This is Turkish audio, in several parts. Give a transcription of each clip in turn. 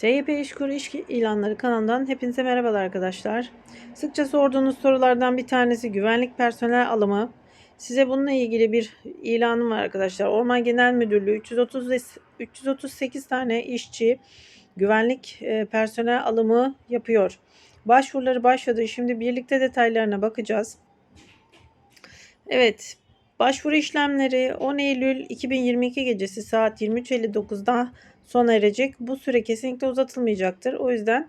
TYP İşkur İş ilanları kanalından hepinize merhabalar arkadaşlar. Sıkça sorduğunuz sorulardan bir tanesi güvenlik personel alımı. Size bununla ilgili bir ilanım var arkadaşlar. Orman Genel Müdürlüğü 330 338 tane işçi güvenlik e, personel alımı yapıyor. Başvuruları başladı. Şimdi birlikte detaylarına bakacağız. Evet, başvuru işlemleri 10 Eylül 2022 gecesi saat 23.59'da sona erecek. Bu süre kesinlikle uzatılmayacaktır. O yüzden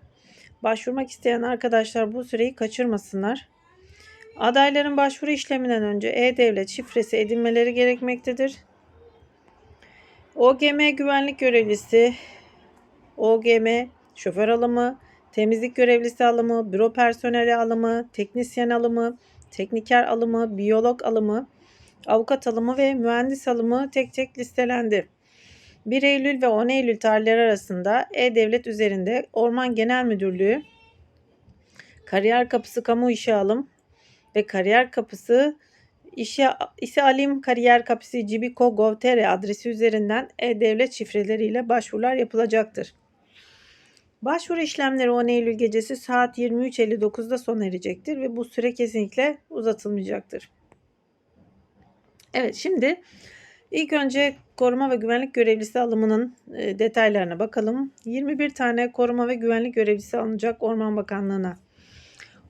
başvurmak isteyen arkadaşlar bu süreyi kaçırmasınlar. Adayların başvuru işleminden önce E-Devlet şifresi edinmeleri gerekmektedir. OGM güvenlik görevlisi, OGM şoför alımı, temizlik görevlisi alımı, büro personeli alımı, teknisyen alımı, tekniker alımı, biyolog alımı, avukat alımı ve mühendis alımı tek tek listelendi. 1 Eylül ve 10 Eylül tarihleri arasında E-Devlet üzerinde Orman Genel Müdürlüğü Kariyer Kapısı Kamu İşe Alım ve Kariyer Kapısı İşe, İşe Alim Kariyer Kapısı Cibiko Gov.tr adresi üzerinden E-Devlet şifreleriyle başvurular yapılacaktır. Başvuru işlemleri 10 Eylül gecesi saat 23.59'da sona erecektir ve bu süre kesinlikle uzatılmayacaktır. Evet şimdi ilk önce koruma ve güvenlik görevlisi alımının e, detaylarına bakalım. 21 tane koruma ve güvenlik görevlisi alınacak Orman Bakanlığı'na.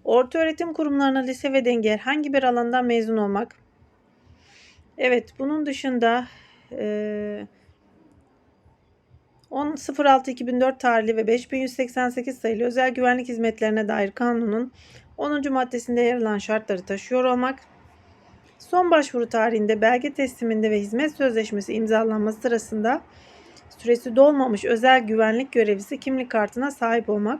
Orta öğretim kurumlarına lise ve denge herhangi bir alandan mezun olmak. Evet bunun dışında e, 10.06.2004 tarihli ve 5188 sayılı özel güvenlik hizmetlerine dair kanunun 10. maddesinde yer alan şartları taşıyor olmak. Son başvuru tarihinde belge tesliminde ve hizmet sözleşmesi imzalanması sırasında süresi dolmamış özel güvenlik görevlisi kimlik kartına sahip olmak.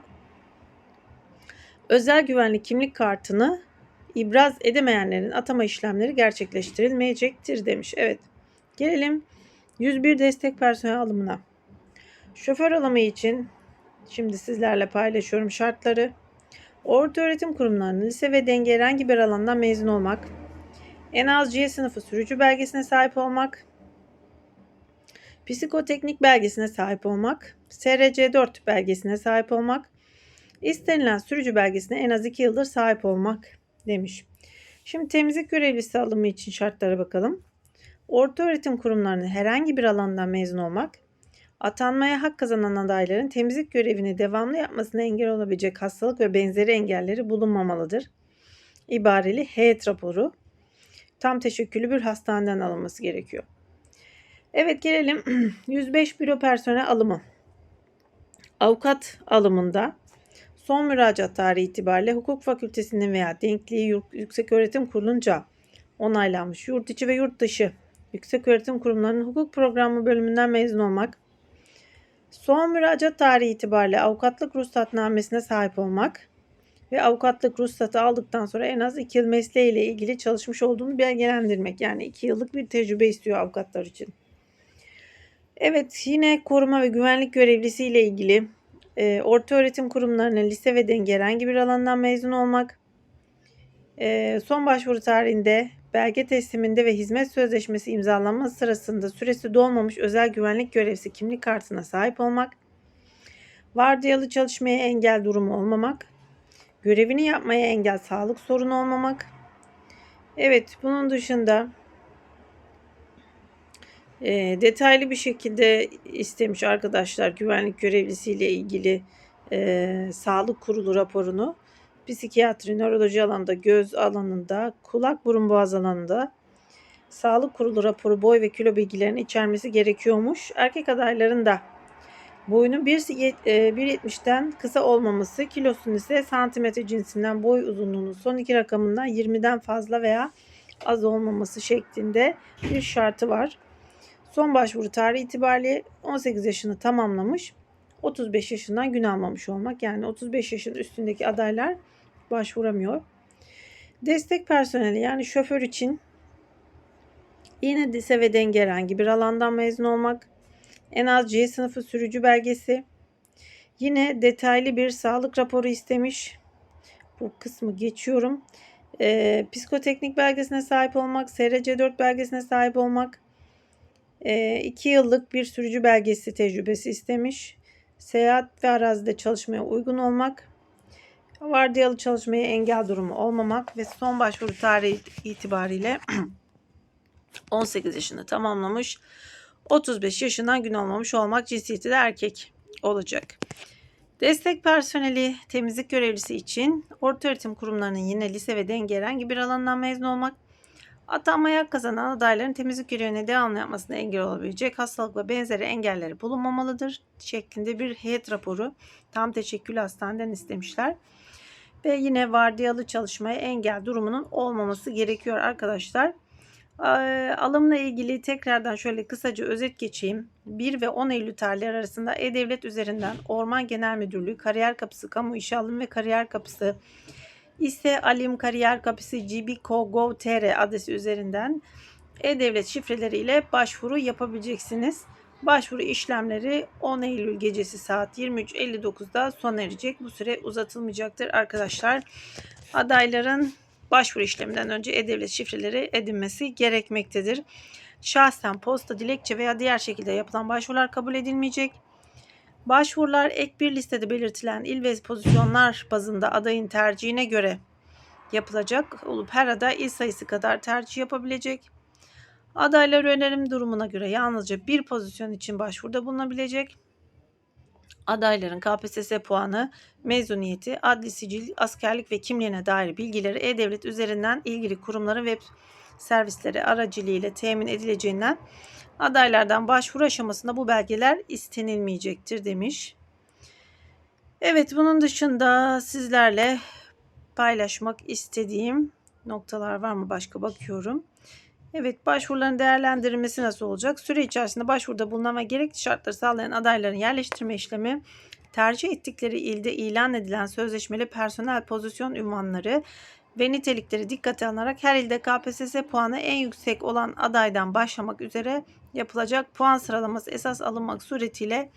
Özel güvenlik kimlik kartını ibraz edemeyenlerin atama işlemleri gerçekleştirilmeyecektir demiş. Evet. Gelelim 101 destek personel alımına. Şoför alımı için şimdi sizlerle paylaşıyorum şartları. Orta öğretim kurumlarının lise ve denge herhangi bir alandan mezun olmak, en az C sınıfı sürücü belgesine sahip olmak, psikoteknik belgesine sahip olmak, SRC4 belgesine sahip olmak, istenilen sürücü belgesine en az 2 yıldır sahip olmak demiş. Şimdi temizlik görevlisi alımı için şartlara bakalım. Orta öğretim kurumlarının herhangi bir alandan mezun olmak, atanmaya hak kazanan adayların temizlik görevini devamlı yapmasına engel olabilecek hastalık ve benzeri engelleri bulunmamalıdır. İbareli heyet raporu tam teşekküllü bir hastaneden alınması gerekiyor. Evet gelelim 105 büro personel alımı. Avukat alımında son müracaat tarihi itibariyle hukuk fakültesinin veya denkliği yüksek öğretim kurulunca onaylanmış yurt içi ve yurt dışı yüksek öğretim kurumlarının hukuk programı bölümünden mezun olmak, son müracaat tarihi itibariyle avukatlık ruhsatnamesine sahip olmak, ve avukatlık ruhsatı aldıktan sonra en az 2 yıl mesleğiyle ilgili çalışmış olduğunu belgelendirmek. Yani 2 yıllık bir tecrübe istiyor avukatlar için. Evet yine koruma ve güvenlik görevlisi ile ilgili e, orta öğretim kurumlarının lise ve denge herhangi bir alandan mezun olmak, e, son başvuru tarihinde belge tesliminde ve hizmet sözleşmesi imzalanması sırasında süresi dolmamış özel güvenlik görevlisi kimlik kartına sahip olmak, vardiyalı çalışmaya engel durumu olmamak, Görevini yapmaya engel sağlık sorunu olmamak. Evet bunun dışında e, detaylı bir şekilde istemiş arkadaşlar güvenlik görevlisiyle ilgili e, sağlık kurulu raporunu. Psikiyatri, nöroloji alanında, göz alanında, kulak burun boğaz alanında sağlık kurulu raporu boy ve kilo bilgilerini içermesi gerekiyormuş. Erkek adayların da Boyunun 1.70'den e, kısa olmaması, kilosunun ise santimetre cinsinden boy uzunluğunun son iki rakamından 20'den fazla veya az olmaması şeklinde bir şartı var. Son başvuru tarihi itibariyle 18 yaşını tamamlamış, 35 yaşından gün almamış olmak. Yani 35 yaşın üstündeki adaylar başvuramıyor. Destek personeli yani şoför için yine lise ve denge herhangi bir alandan mezun olmak, en az C sınıfı sürücü belgesi. Yine detaylı bir sağlık raporu istemiş. Bu kısmı geçiyorum. E, psikoteknik belgesine sahip olmak, SRC4 belgesine sahip olmak, 2 e, yıllık bir sürücü belgesi tecrübesi istemiş. seyahat ve arazide çalışmaya uygun olmak, vardiyalı çalışmaya engel durumu olmamak ve son başvuru tarihi itibariyle 18 yaşını tamamlamış, 35 yaşından gün olmamış olmak cinsiyeti de erkek olacak. Destek personeli, temizlik görevlisi için orta öğretim kurumlarının yine lise ve denge herhangi bir alanından mezun olmak, atanmaya kazanan adayların temizlik görevine devamlı yapmasına engel olabilecek hastalık ve benzeri engelleri bulunmamalıdır şeklinde bir heyet raporu tam teşekkül hastaneden istemişler. Ve yine vardiyalı çalışmaya engel durumunun olmaması gerekiyor arkadaşlar. Alımla ilgili tekrardan şöyle kısaca özet geçeyim. 1 ve 10 Eylül tarihleri arasında E-Devlet üzerinden Orman Genel Müdürlüğü, Kariyer Kapısı, Kamu İşe Alım ve Kariyer Kapısı, İSE Alim Kariyer Kapısı gbco.gov.tr adresi üzerinden E-Devlet şifreleriyle başvuru yapabileceksiniz. Başvuru işlemleri 10 Eylül gecesi saat 23.59'da sona erecek. Bu süre uzatılmayacaktır arkadaşlar. Adayların başvuru işleminden önce E-Devlet şifreleri edinmesi gerekmektedir. Şahsen posta, dilekçe veya diğer şekilde yapılan başvurular kabul edilmeyecek. Başvurular ek bir listede belirtilen il ve pozisyonlar bazında adayın tercihine göre yapılacak olup her aday il sayısı kadar tercih yapabilecek. Adaylar önerim durumuna göre yalnızca bir pozisyon için başvuruda bulunabilecek. Adayların KPSS puanı, mezuniyeti, adli sicil, askerlik ve kimliğine dair bilgileri E-Devlet üzerinden ilgili kurumların web servisleri aracılığıyla temin edileceğinden adaylardan başvuru aşamasında bu belgeler istenilmeyecektir demiş. Evet bunun dışında sizlerle paylaşmak istediğim noktalar var mı başka bakıyorum. Evet başvuruların değerlendirilmesi nasıl olacak? Süre içerisinde başvuruda bulunan ve gerekli şartları sağlayan adayların yerleştirme işlemi tercih ettikleri ilde ilan edilen sözleşmeli personel pozisyon ünvanları ve nitelikleri dikkate alınarak her ilde KPSS puanı en yüksek olan adaydan başlamak üzere yapılacak puan sıralaması esas alınmak suretiyle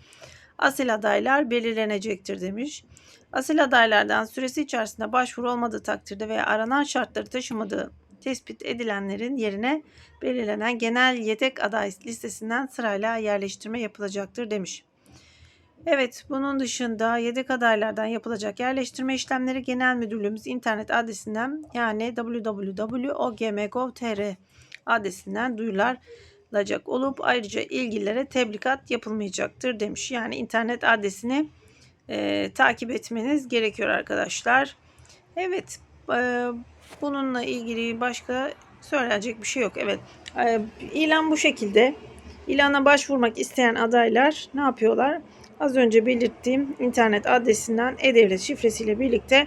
asil adaylar belirlenecektir demiş. Asil adaylardan süresi içerisinde başvuru olmadığı takdirde veya aranan şartları taşımadığı tespit edilenlerin yerine belirlenen genel yedek aday listesinden sırayla yerleştirme yapılacaktır demiş. Evet, bunun dışında yedek adaylardan yapılacak yerleştirme işlemleri Genel Müdürlüğümüz internet adresinden yani www.ogm.gov.tr adresinden duyurulacak olup ayrıca ilgililere tebligat yapılmayacaktır demiş. Yani internet adresini e, takip etmeniz gerekiyor arkadaşlar. Evet, e, bununla ilgili başka söyleyecek bir şey yok. Evet, e, ilan bu şekilde. İlana başvurmak isteyen adaylar ne yapıyorlar? Az önce belirttiğim internet adresinden e-devlet şifresiyle birlikte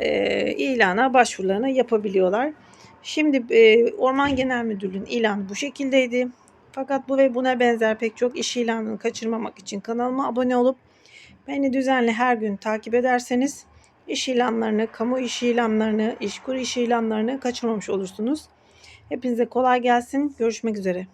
e, ilana başvurularını yapabiliyorlar. Şimdi e, Orman Genel Müdürlüğü'nün ilanı bu şekildeydi. Fakat bu ve buna benzer pek çok iş ilanını kaçırmamak için kanalıma abone olup beni düzenli her gün takip ederseniz iş ilanlarını, kamu iş ilanlarını, işkur iş ilanlarını kaçırmamış olursunuz. Hepinize kolay gelsin. Görüşmek üzere.